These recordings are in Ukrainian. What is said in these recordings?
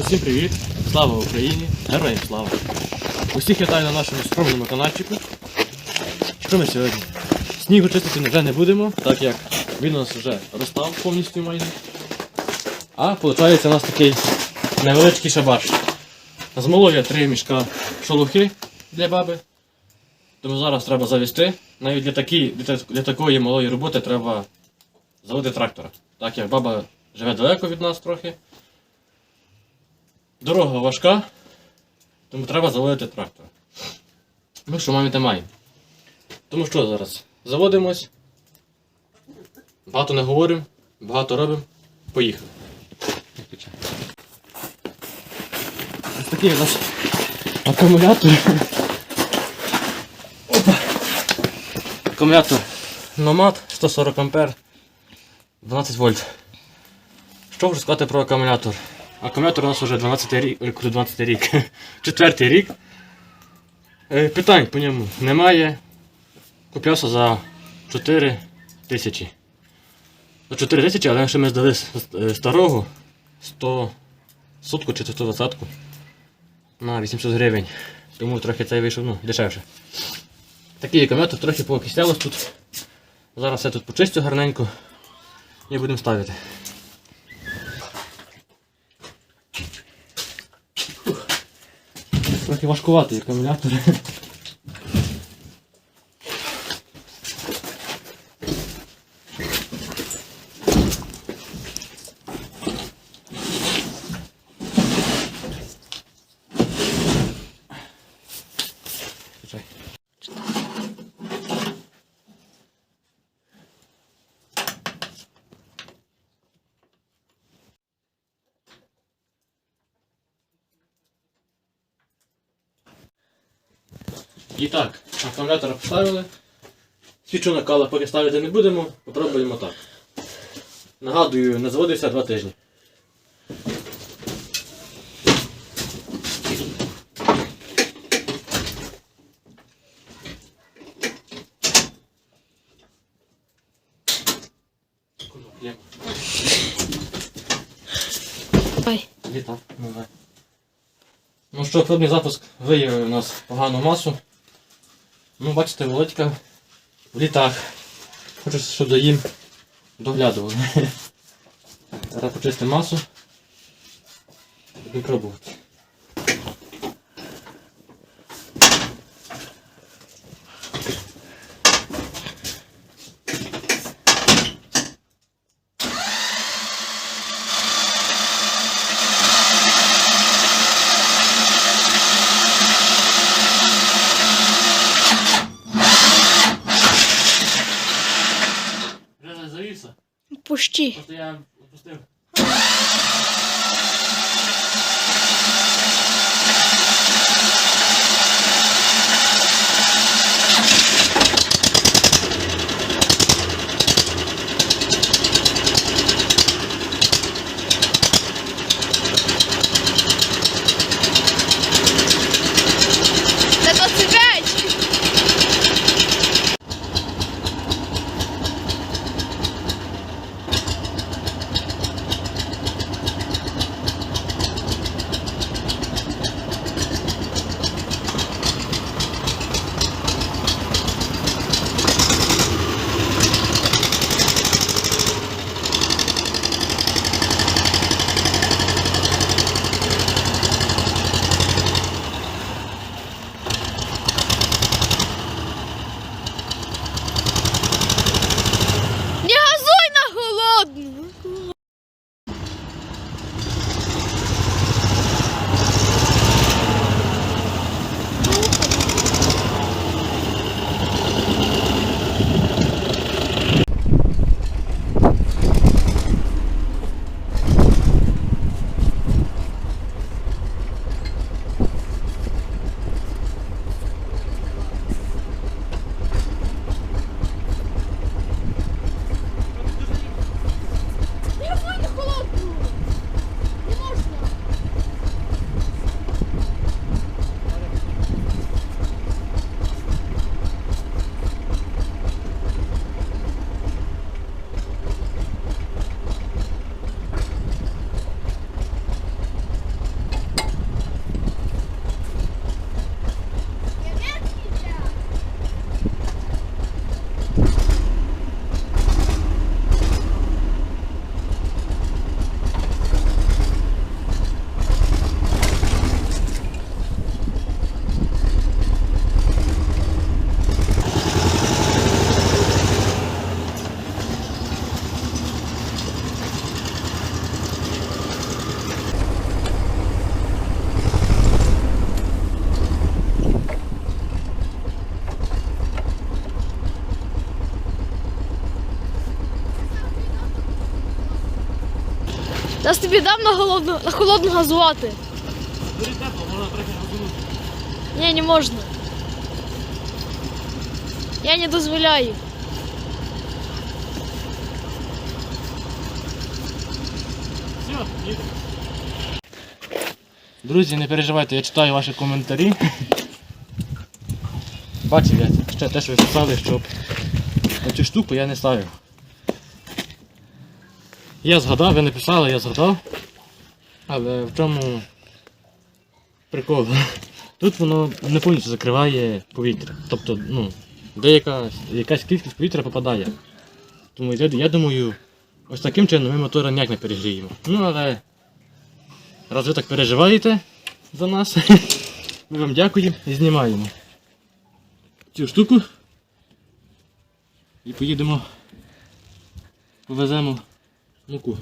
Усім привіт! Слава Україні! Героям слава! Усіх вітаю на нашому скромному каналчику. Що ми сьогодні? Снігу чистити вже не будемо, так як він у нас вже розстав повністю майже. А виходить у нас такий невеличкий шабаш. Змолов я три мішка шолухи для баби. Тому зараз треба завести. Навіть для, такі, для, такої малої роботи треба заводити трактора. Так як баба живе далеко від нас трохи. Дорога важка, тому треба заводити трактор. Ми що маємо та маємо. Тому що зараз? Заводимось. Багато не говоримо, багато робимо. Поїхали. Ось такий у нас акумулятор. Опа. Акумулятор Nomad 140 ампер 12 вольт. Що можу сказати про акумулятор? Акумулятор у нас вже 12 рік, 12 рік, 4 рік. Е, Питань по ньому немає. Куплявся за 4 тисячі. За 4 тисячі, але якщо ми здали з- старого 100 сотку чи 120 на 800 гривень. Тому трохи цей вийшов ну, дешевше. Такий акумулятор трохи поокислялось тут. Зараз все тут почистю гарненько і будемо ставити. Трохи важкуватий акумулятор. І так, акумулятор поставили. Свічу накала поки ставити не будемо, попробуємо так. Нагадую, не заводився два тижні. Є. Ну. Ну що, пробний запуск виявив у нас погану масу. Ну, бачите, Володька в літах. Хочу, щоб за їм доглядували. Зараз почистимо масу. Будемо puści Зараз тобі дам на холодну, на холодну газувати. Буде тепло, можна трохи розгорнути. Ні, не можна. Я не дозволяю. Все, їдемо. Друзі, не переживайте, я читаю ваші коментарі. Бачив я ще те, що ви писали, щоб цю штуку я не ставив. Я згадав, ви не писали, я згадав. Але в чому прикол? Тут воно не повністю закриває повітря. Тобто, ну, деяка якась кількість повітря попадає. Тому я, я думаю, ось таким чином ми мотора ніяк не перегріємо. Ну але раз ви так переживаєте за нас, ми вам дякуємо і знімаємо цю штуку. І поїдемо, повеземо 蘑菇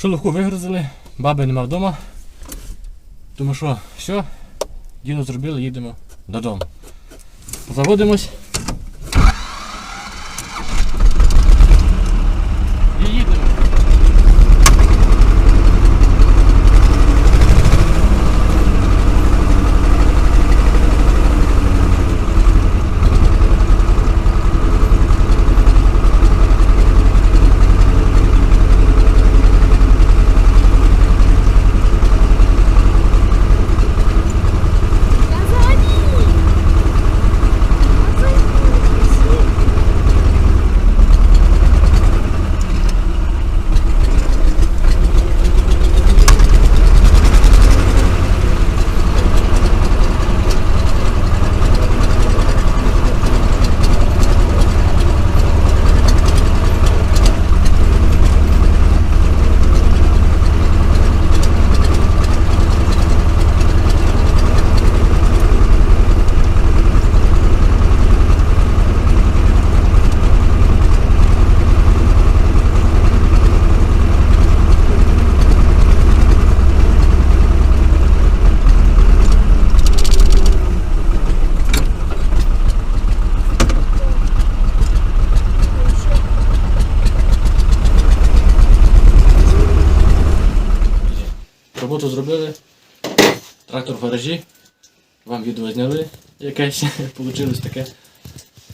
Шелуху вигрузили, баби нема вдома. Тому що все, діло зробили, їдемо додому. Заводимось. Зробили. Трактор в гаражі. Вам відео зняли якесь, вийшло таке.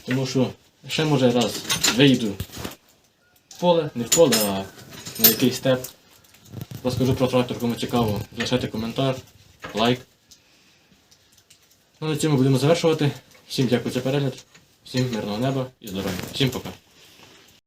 Тому що ще може раз вийду в поле, не в поле, а на якийсь степ. Розкажу про трактор, кому цікаво. Залишайте коментар, лайк. Ну на цьому будемо завершувати. Всім дякую за перегляд, всім мирного неба і здоров'я. Всім пока.